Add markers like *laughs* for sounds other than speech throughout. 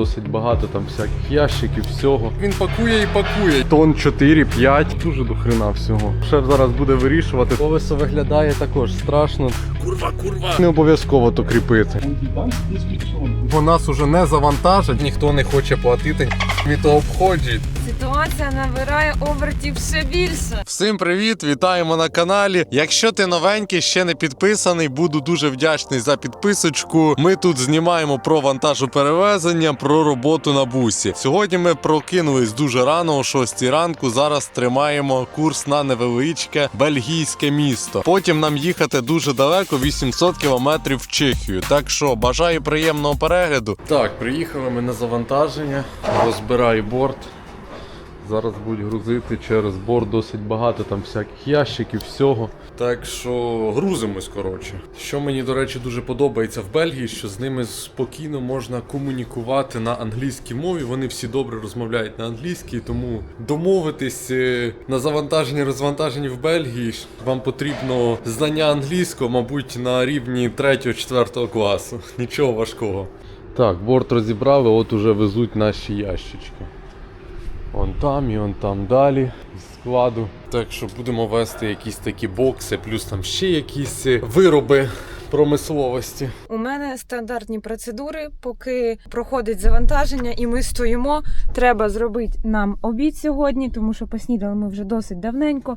досить багато там всяких ящиків, всього. Він пакує і пакує. Тон 4-5. Дуже до хрена всього. Шеф зараз буде вирішувати. Повесо виглядає також страшно. Курва, курва. Не обов'язково то кріпити. Бо нас уже не завантажать, ніхто не хоче платити. То обходять. Ситуація набирає обертів все більше. Всім привіт! Вітаємо на каналі. Якщо ти новенький, ще не підписаний, буду дуже вдячний за підписочку. Ми тут знімаємо про вантажоперевезення, про роботу на бусі. Сьогодні ми прокинулись дуже рано, о 6 ранку. Зараз тримаємо курс на невеличке бельгійське місто. Потім нам їхати дуже далеко, 800 кілометрів в Чехію. Так що бажаю приємного перегляду. Так, приїхали ми на завантаження. Розбираю борт. Зараз будуть грузити через борт досить багато там всяких ящиків, всього. Так що грузимось, коротше. Що мені, до речі, дуже подобається в Бельгії, що з ними спокійно можна комунікувати на англійській мові. Вони всі добре розмовляють на англійській, тому домовитись е, на завантаження розвантаження в Бельгії вам потрібно знання англійського, мабуть, на рівні 3-4 класу. *laughs* Нічого важкого. Так, борт розібрали, от уже везуть наші ящички. Он там і он там далі складу. Так що будемо вести якісь такі бокси, плюс там ще якісь е, вироби промисловості. У мене стандартні процедури, поки проходить завантаження, і ми стоїмо. Треба зробити нам обід сьогодні, тому що поснідали ми вже досить давненько.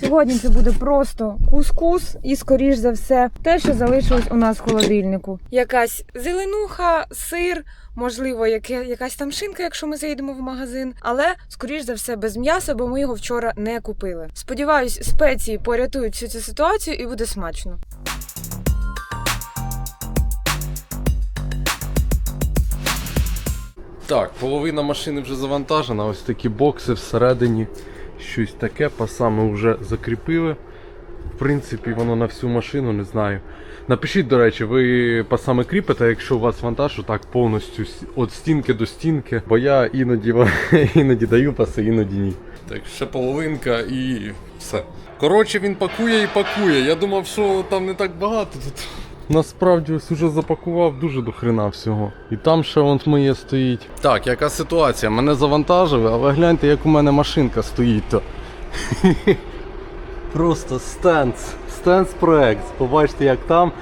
Сьогодні це буде просто кускус і, скоріш за все, те, що залишилось у нас в холодильнику. Якась зеленуха, сир, можливо, яке, якась там шинка, якщо ми заїдемо в магазин, але скоріш за все без м'яса, бо ми його вчора не купили. Сподіваюсь, спеції порятують всю цю ситуацію і буде смачно. Так, половина машини вже завантажена. Ось такі бокси всередині. Щось таке, пасами вже закріпили. В принципі, воно на всю машину, не знаю. Напишіть, до речі, ви пасами кріпите, якщо у вас вантаж так повністю від стінки до стінки, бо я іноді, *laughs* іноді даю паси, іноді ні. Так, ще половинка і все. Коротше, він пакує і пакує. Я думав, що там не так багато тут. Насправді ось уже запакував дуже до хрена всього. І там ще вон моє стоїть. Так, яка ситуація? Мене завантажили, але гляньте, як у мене машинка стоїть то. *laughs* Просто стенс. Стенс проект. Побачите, як там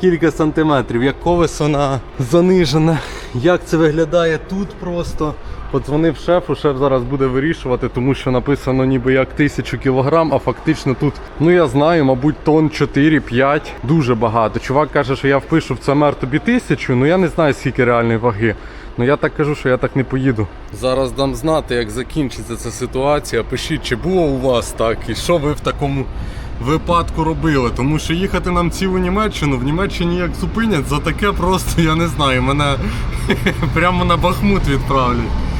кілька сантиметрів, як колесо на занижене. Як це виглядає тут просто. Подзвонив шефу, шеф зараз буде вирішувати, тому що написано ніби як тисячу кілограм, а фактично тут, ну я знаю, мабуть, тонн 4-5. Дуже багато. Чувак каже, що я впишу в ЦМР тобі тисячу, ну я не знаю скільки реальної ваги. Ну я так кажу, що я так не поїду. Зараз дам знати, як закінчиться ця ситуація. Пишіть, чи було у вас так, і що ви в такому випадку робили. Тому що їхати нам цілу Німеччину, в Німеччині як зупинять, за таке просто я не знаю, мене *laughs* прямо на Бахмут відправлять.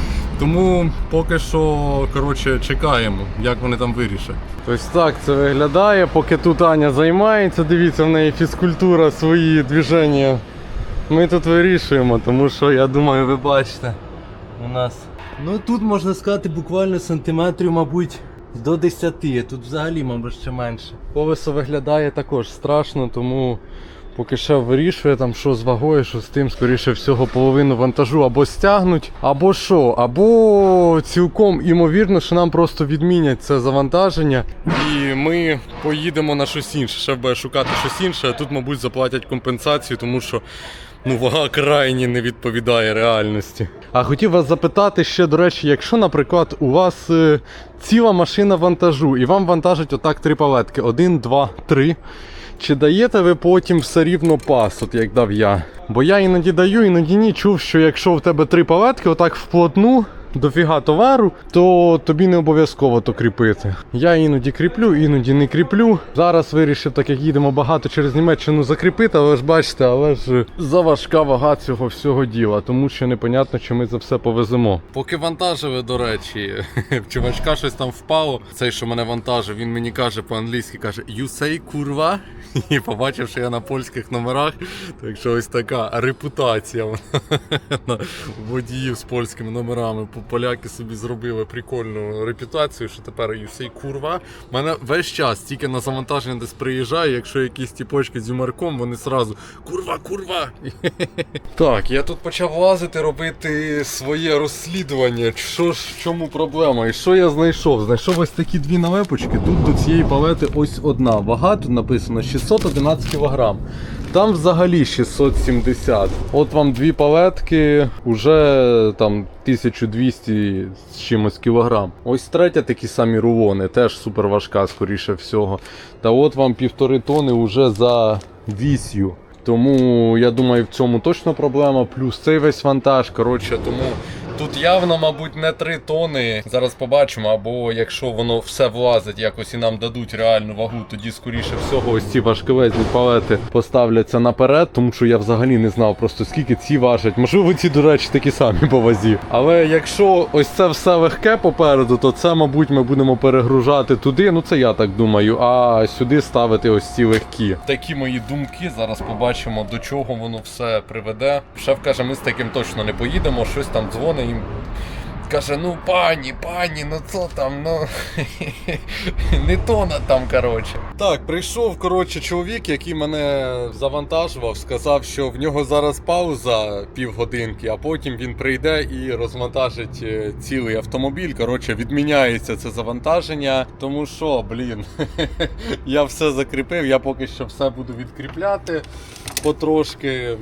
Тому поки що коротше, чекаємо, як вони там вирішать. Ось так це виглядає, поки тут Аня займається, дивіться, в неї фізкультура, свої движення. Ми тут вирішуємо, тому що я думаю, ви бачите, у нас. Ну тут можна сказати буквально сантиметрів, мабуть, до 10, тут взагалі, мабуть, ще менше. Колесо виглядає також страшно, тому поки ще вирішує там, що з вагою, що з тим, скоріше всього, половину вантажу або стягнуть, або що, або цілком імовірно, що нам просто відмінять це завантаження. І ми поїдемо на щось інше. Ще буде шукати щось інше, а тут, мабуть, заплатять компенсацію, тому що. Ну, вага крайні не відповідає реальності. А хотів вас запитати ще, до речі, якщо, наприклад, у вас е, ціла машина вантажу, і вам вантажать отак три палетки: один, два, три. Чи даєте ви потім все рівно пас, от як дав я? Бо я іноді даю, іноді ні. Чув, що якщо в тебе три палетки, отак вплотну. Дофіга товару, то тобі не обов'язково то кріпити. Я іноді кріплю, іноді не кріплю. Зараз вирішив, так як їдемо багато через Німеччину закріпити, але ж бачите, але ж заважка вага цього всього діла, тому що непонятно, чи ми це все повеземо. Поки вантажили, до речі, *laughs* в чувачка щось там впало. Цей, що мене вантажив, він мені каже по-англійськи, каже You say курва. *laughs* І побачив, що я на польських номерах. Так що ось така репутація *laughs* водіїв з польськими номерами поляки собі зробили прикольну репутацію, що тепер Юсей курва. Мене весь час тільки на завантаження десь приїжджаю, якщо якісь тіпочки з юморком, вони сразу курва, курва. *laughs* Так, я тут почав лазити, робити своє розслідування. Що ж в чому проблема? І що я знайшов? Знайшов ось такі дві налепочки. Тут до цієї палети ось одна. Вага тут написано 611 кг. Там взагалі 670. От вам дві палетки, уже там 1200 з чимось кілограм. Ось третя такі самі рулони, теж супер важка, скоріше всього. Та от вам півтори тони вже за вісю. Тому я думаю, в цьому точно проблема. Плюс цей весь вантаж. Коротше, тому тут явно, мабуть, не 3 тони. Зараз побачимо. Або якщо воно все влазить, якось і нам дадуть реальну вагу, тоді скоріше всього ось ці важкелезні палети поставляться наперед, тому що я взагалі не знав просто скільки ці важать. Можливо, ці, до речі, такі самі по вазі. Але якщо ось це все легке попереду, то це, мабуть, ми будемо перегружати туди. Ну це я так думаю. А сюди ставити ось ці легкі. Такі мої думки. Зараз побачимо, до чого воно все приведе. Шеф каже, ми з таким точно не поїдемо. Щось там дзвонить їм. Каже, ну пані, пані, ну це там, ну *laughs* не тона там, коротше. Так, прийшов, коротше, чоловік, який мене завантажував, сказав, що в нього зараз пауза півгодинки, а потім він прийде і розвантажить е, цілий автомобіль. Коротше, відміняється це завантаження. Тому що, блін, *laughs* я все закріпив, я поки що все буду відкріпляти потрошки.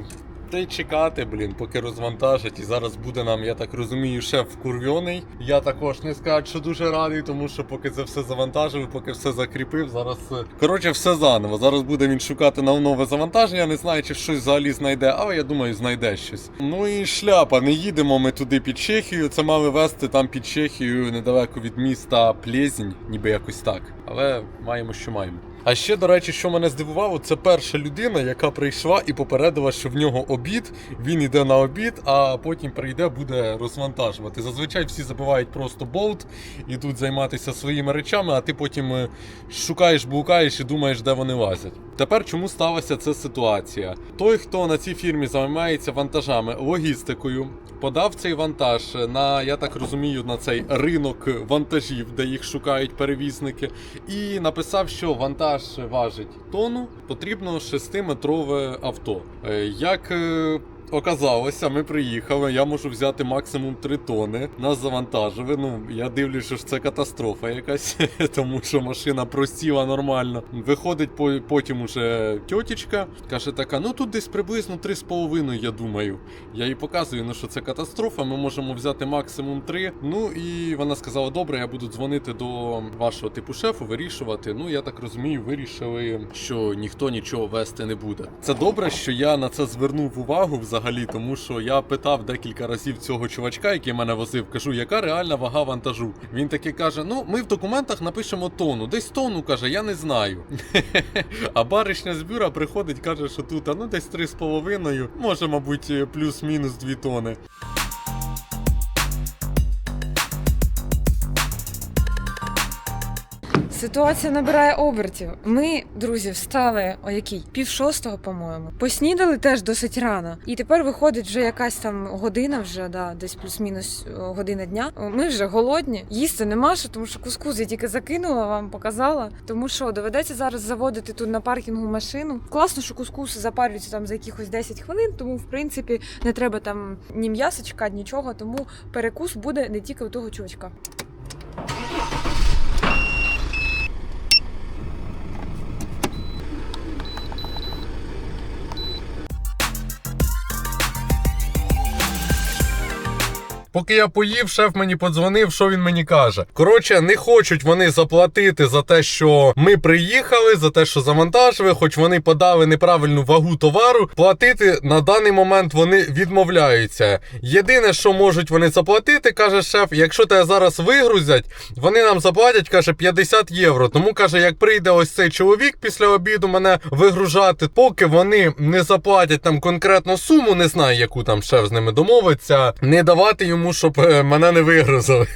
Та й чекати, блін, поки розвантажать. І зараз буде нам, я так розумію, шеф курвьоний. Я також не скажу, що дуже радий, тому що поки це все завантажив, поки все закріпив, зараз. е, Коротше, все заново. Зараз буде він шукати нам нове завантаження. Не знаю, чи щось взагалі знайде, але я думаю, знайде щось. Ну і шляпа, не їдемо ми туди під Чехію. Це мали вести там під Чехію недалеко від міста Плєзінь, ніби якось так. Але маємо, що маємо. А ще, до речі, що мене здивувало, це перша людина, яка прийшла і попередила, що в нього обід, він йде на обід, а потім прийде, буде розвантажувати. Зазвичай всі забивають просто болт, ідуть займатися своїми речами, а ти потім е, шукаєш, блукаєш і думаєш, де вони лазять. Тепер чому сталася ця ситуація? Той, хто на цій фірмі займається вантажами, логістикою, подав цей вантаж на, я так розумію, на цей ринок вантажів, де їх шукають перевізники, і написав, що вантаж важить тонну, потрібно 6-метрове авто. Е, Як е, Оказалося, ми приїхали. Я можу взяти максимум 3 тони. Нас завантажили. Ну я дивлюся, що це катастрофа якась, *laughs* тому що машина просіла нормально. Виходить потім уже тьотічка, каже така: ну тут десь приблизно 3,5, я думаю. Я їй показую, ну що це катастрофа. Ми можемо взяти максимум 3. Ну і вона сказала: добре, я буду дзвонити до вашого типу шефу, вирішувати. Ну я так розумію, вирішили, що ніхто нічого вести не буде. Це добре, що я на це звернув увагу взагалі, тому що я питав декілька разів цього чувачка, який мене возив, кажу, яка реальна вага вантажу. Він таки каже: Ну, ми в документах напишемо тонну. Десь тонну каже, я не знаю. *laughs* А баришня з бюра приходить, каже, що тут, ну десь 3,5, може, мабуть, плюс-мінус 2 тони. Ситуація набирає обертів. Ми, друзі, встали о якій? Пів шостого, по-моєму. Поснідали теж досить рано. І тепер виходить вже якась там година, вже да, десь плюс-мінус година дня. Ми вже голодні. Їсти нема що, тому що кускус я тільки закинула, вам показала. Тому що доведеться зараз заводити тут на паркінгу машину. Класно, що кускуси запарюються там за якихось 10 хвилин, тому в принципі не треба там ні м'яса чекати, нічого. Тому перекус буде не тільки у того чувачка. Поки я поїв, шеф мені подзвонив, що він мені каже. Коротше, не хочуть вони заплатити за те, що ми приїхали, за те, що завантажили, хоч вони подали неправильну вагу товару. Платити на даний момент вони відмовляються. Єдине, що можуть вони заплатити, каже шеф, якщо тебе зараз вигрузять, вони нам заплатять, каже, 50 євро. Тому каже, як прийде ось цей чоловік після обіду мене вигружати, поки вони не заплатять там конкретну суму, не знаю, яку там шеф з ними домовиться, не давати йому йому, щоб е, мене не вигрузили.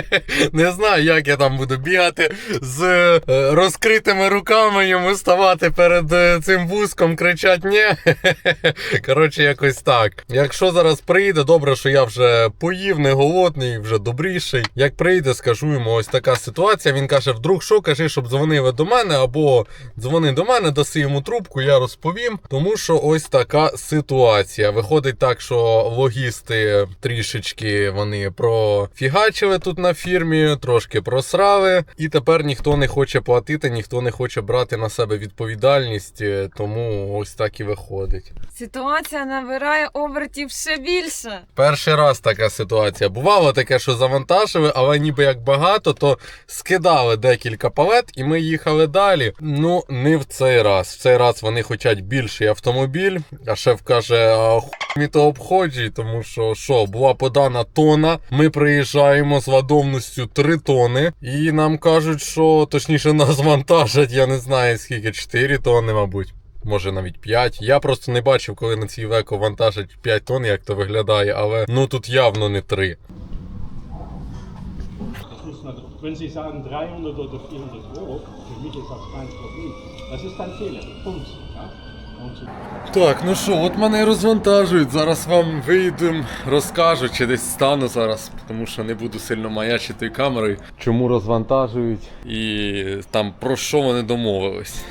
*laughs* Не знаю, як я там буду бігати з е, розкритими руками, йому ставати перед е, цим вузком, кричать ні. *laughs* Коротше, якось так. Якщо зараз прийде, добре, що я вже поїв, не голодний, вже добріший. Як прийде, скажу йому, ось така ситуація. Він каже: вдруг що, кажи, щоб дзвонили до мене, або дзвони до мене, даси йому трубку, я розповім. Тому що ось така ситуація. Виходить так, що логісти трішечки вони профігачили тут на фірмі, трошки просрали, і тепер ніхто не хоче платити, ніхто не хоче брати на себе відповідальність, е, тому ось так і виходить. Ситуація набирає обертів ще більше. Перший раз така ситуація. Бувало таке, що завантажили, але ніби як багато, то скидали декілька палет, і ми їхали далі. Ну, не в цей раз. В цей раз вони хочуть більший автомобіль. А шеф каже: а хуй мені то обходжі, тому що що, була подана тона. Ми приїжджаємо з ладовністю 3 тони, і нам кажуть, що точніше нас вантажать, я не знаю скільки, 4 тони, мабуть. Може навіть 5. Я просто не бачив, коли на цій веко вантажать 5 тонн, як то виглядає, але ну тут явно не 3. Das muss man, wenn Sie sagen 300 oder 400 Euro, für mich ist das kein Problem. Das ist ein Fehler. Punkt. Ja? Так, ну що, от мене розвантажують. Зараз вам вийдемо, розкажу, чи десь стану зараз, тому що не буду сильно маячити камерою. Чому розвантажують і там про що вони домовились.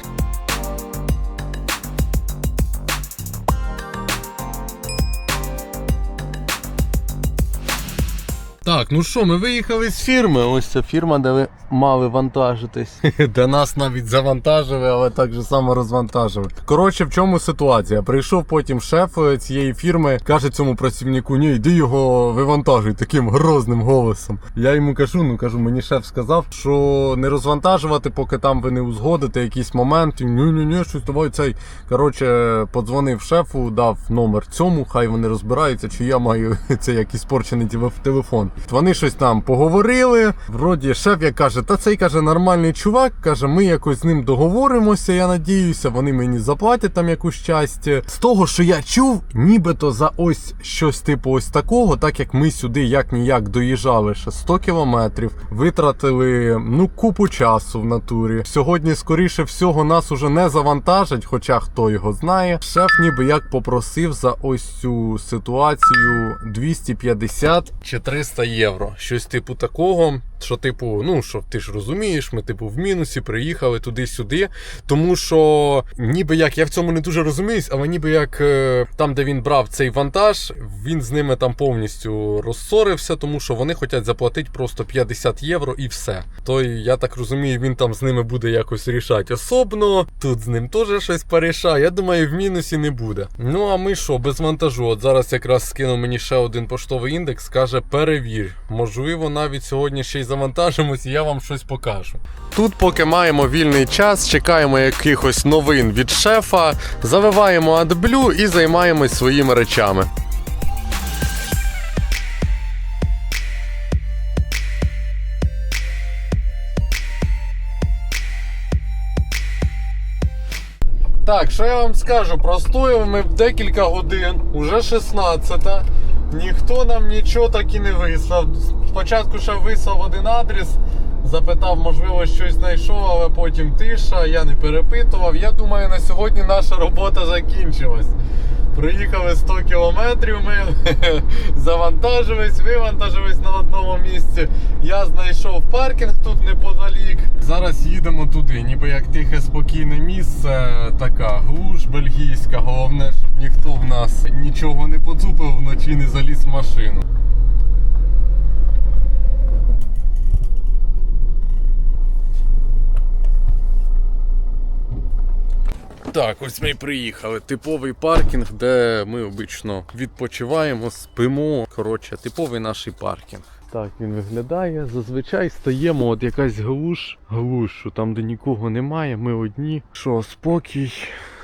Так, ну що, ми виїхали з фірми. Ось ця фірма, де ви мали вантажитись. *laughs* Де нас навіть завантажили, але так же само розвантажили. Коротше, в чому ситуація? Прийшов потім шеф е, цієї фірми, каже цьому працівнику: ні, йди його вивантажуй таким грозним голосом. Я йому кажу, ну кажу, мені шеф сказав, що не розвантажувати, поки там ви не узгодите якийсь момент. Ні, ні, ні, щось давай цей. Коротше, подзвонив шефу, дав номер цьому, хай вони розбираються, чи я маю *laughs* це якийсь спорчений телеф- телефон. Вони щось там поговорили. Вроді шеф як каже, та цей каже нормальний чувак. Каже, ми якось з ним договоримося. Я надіюся, вони мені заплатять там якусь часть. З того, що я чув, нібито за ось щось типу ось такого, так як ми сюди як ніяк доїжджали ще 100 кілометрів, витратили ну купу часу в натурі. Сьогодні, скоріше всього, нас уже не завантажать, хоча хто його знає. Шеф ніби як попросив за ось цю ситуацію 250 чи 300 євро. Щось типу такого. Що, типу, ну що ти ж розумієш, ми, типу, в мінусі приїхали туди-сюди. Тому що, ніби як я в цьому не дуже розуміюсь, але ніби як е, там, де він брав цей вантаж, він з ними там повністю розсорився, тому що вони хочуть заплатити просто 50 євро і все. То я так розумію, він там з ними буде якось рішати особно. Тут з ним теж щось порішає. Я думаю, в мінусі не буде. Ну а ми що, без вантажу? От зараз якраз скинув мені ще один поштовий індекс, каже, перевір. Можливо, навіть сьогодні ще й завантажимось, і я вам щось покажу. Тут, поки маємо вільний час, чекаємо якихось новин від шефа, завиваємо AdBlue і займаємось своїми речами. Так, що я вам скажу? Простоїли ми декілька годин, уже 16. Ніхто нам нічого так і не вислав. Спочатку ще вислав один адрес, запитав, можливо, щось знайшов, але потім тиша, я не перепитував. Я думаю, на сьогодні наша робота закінчилась. Приїхали 100 кілометрів, ми *laughs* завантажились, вивантажились на одному місці. Я знайшов паркінг тут неподалік. Зараз їдемо туди, ніби як тихе спокійне місце, така глуш бельгійська. Головне, щоб ніхто в нас нічого не поцупив вночі, не заліз в машину. Так, ось ми і приїхали. Типовий паркінг, де ми обично відпочиваємо, спимо. Коротше, типовий наш паркінг. Так він виглядає. Зазвичай стаємо, от якась глуш, глушу, там, де нікого немає, ми одні. Що, спокій,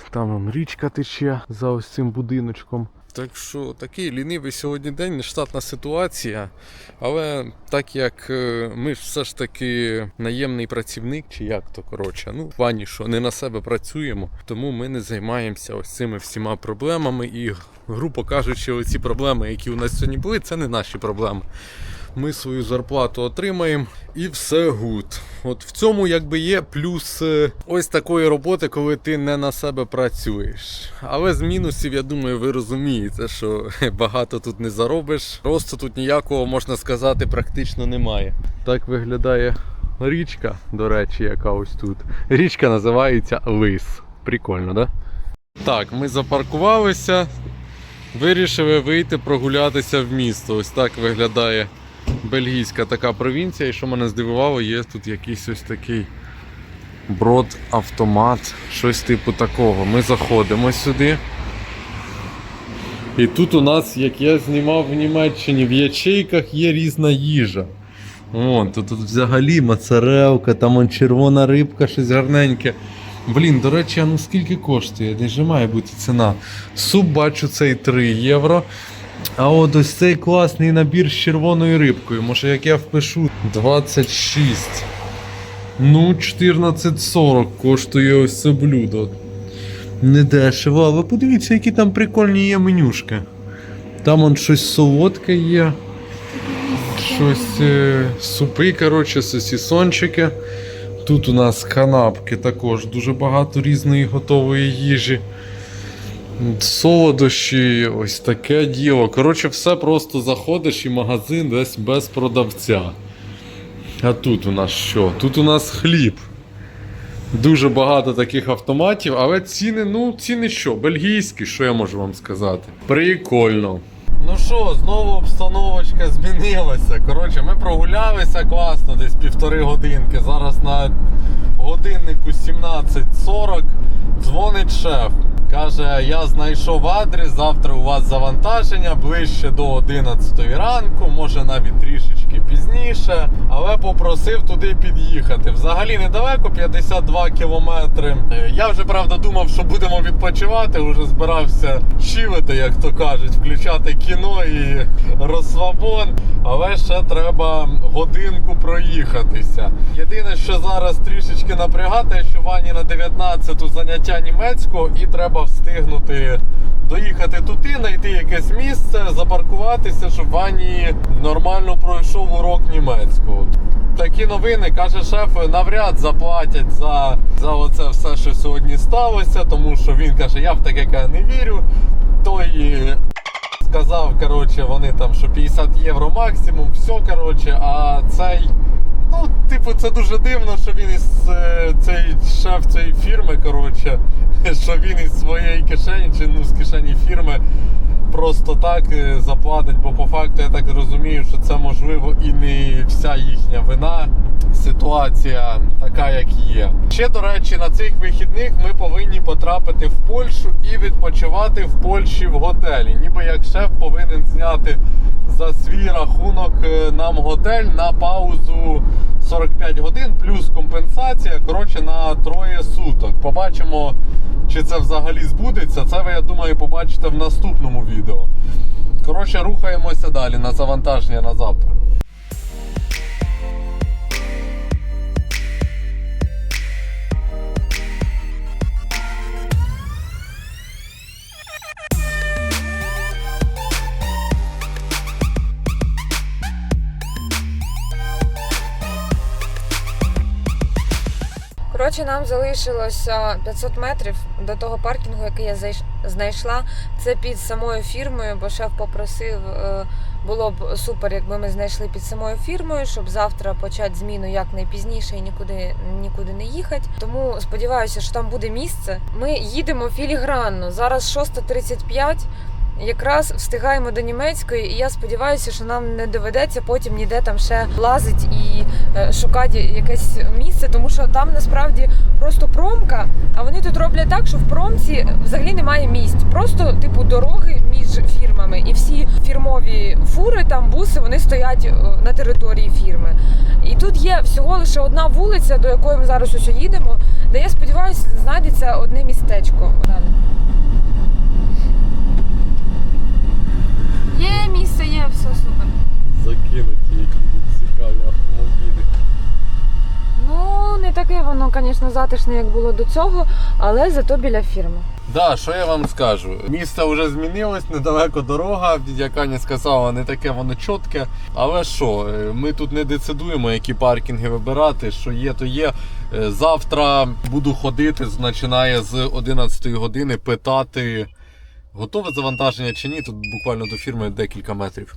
там річка тече за ось цим будиночком. Так що такий лінивий сьогодні день, нештатна ситуація. Але так як е, ми все ж таки наємний працівник, чи як то коротше, ну плані, що не на себе працюємо, тому ми не займаємося ось цими всіма проблемами і грубо кажучи, оці проблеми, які у нас сьогодні були, це не наші проблеми. Ми свою зарплату отримаємо і все гуд. От в цьому якби є плюс е, ось такої роботи, коли ти не на себе працюєш. Але з мінусів, я думаю, ви розумієте, що багато тут не заробиш. Просто тут ніякого, можна сказати, практично немає. Так виглядає річка, до речі, яка ось тут. Річка називається Лис. Прикольно, да? Так, ми запаркувалися. Вирішили вийти прогулятися в місто. Ось так виглядає бельгійська така провінція. І що мене здивувало, є тут якийсь ось такий брод-автомат, щось типу такого. Ми заходимо сюди. І тут у нас, як я знімав в Німеччині, в ячейках є різна їжа. Вон, тут, тут взагалі моцарелка, там он червона рибка, щось гарненьке. Блін, до речі, а ну скільки коштує? Де ж має бути ціна? Суп бачу цей 3 євро. А от ось цей класний набір з червоною рибкою. Може як я впишу 26. Ну, 14,40 коштує ось це блюдо. Не дешево, але подивіться, які там прикольні є менюшки. Там он щось солодке є. Щось е, супи, коротше, сосісончики. Тут у нас канапки також дуже багато різної готової їжі. Солодощі, ось таке діло. Коротше, все просто заходиш і магазин десь без продавця. А тут у нас що? Тут у нас хліб. Дуже багато таких автоматів, але ціни, ну, ціни що? Бельгійські, що я можу вам сказати? Прикольно. Ну що, знову обстановочка змінилася. Коротше, ми прогулялися класно, десь півтори годинки. Зараз на годиннику 17.40 дзвонить шеф. Каже, я знайшов адрес, завтра у вас завантаження ближче до 11 ранку, може навіть трішечки пізніше, але попросив туди під'їхати. Взагалі недалеко, 52 кілометри. Я вже правда думав, що будемо відпочивати, вже збирався чилити, як то кажуть, включати кіно і розслабон. Але ще треба годинку проїхатися. Єдине, що зараз трішечки напрягати, що вані на 19 заняття німецького і треба встигнути доїхати туди, знайти якесь місце, запаркуватися, щоб вані нормально пройшов урок німецького. Такі новини, каже шеф, навряд заплатять за, за оце все, що сьогодні сталося, тому що він каже, я в таке не вірю. Той е, сказав, коротше, вони там, що 50 євро максимум, все, коротше, а цей. Ну, типу, це дуже дивно, що він із е, цей шеф цієї фірми, коротше, *laughs* що він із своєї кишені чи ну з кишені фірми просто так е, заплатить, бо по факту я так розумію, що це можливо і не вся їхня вина. Ситуація така, як є. Ще до речі, на цих вихідних ми повинні потрапити в Польщу і відпочивати в Польщі в готелі. Ніби як шеф повинен зняти за свій рахунок е, нам готель на паузу 45 годин, плюс компенсація. Коротше, на троє суток. Побачимо, чи це взагалі збудеться. Це ви, я думаю, побачите в наступному відео. Коротше, рухаємося далі на завантаження на завтра. Коротше, нам залишилося 500 метрів до того паркінгу, який я знайшла. Це під самою фірмою, бо шеф попросив, е, було б супер, якби ми знайшли під самою фірмою, щоб завтра почати зміну як найпізніше і нікуди, нікуди не їхати. Тому сподіваюся, що там буде місце. Ми їдемо філігранно. Зараз 6.35. Якраз встигаємо до німецької, і я сподіваюся, що нам не доведеться потім ніде там ще лазити і е, шукати якесь місце, тому що там насправді просто промка. А вони тут роблять так, що в промці взагалі немає місць. Просто типу дороги між фірмами, і всі фірмові фури, там буси, вони стоять е, на території фірми. І тут є всього лише одна вулиця, до якої ми зараз ось їдемо, де я сподіваюся, знайдеться одне містечко. Є місце, є, все супер. Закинуті які цікаві автомобілі. Ну, не таке, воно, звісно, затишне, як було до цього, але зато біля фірми. Да, що я вам скажу? Місце вже змінилось, недалеко дорога, як Аня сказала, не таке воно чітке. Але що, е, ми тут не децидуємо, які паркінги вибирати. Що є, то є. Е, Завтра буду ходити, починає з 11 години питати, готове завантаження чи ні. Тут буквально до фірми декілька метрів.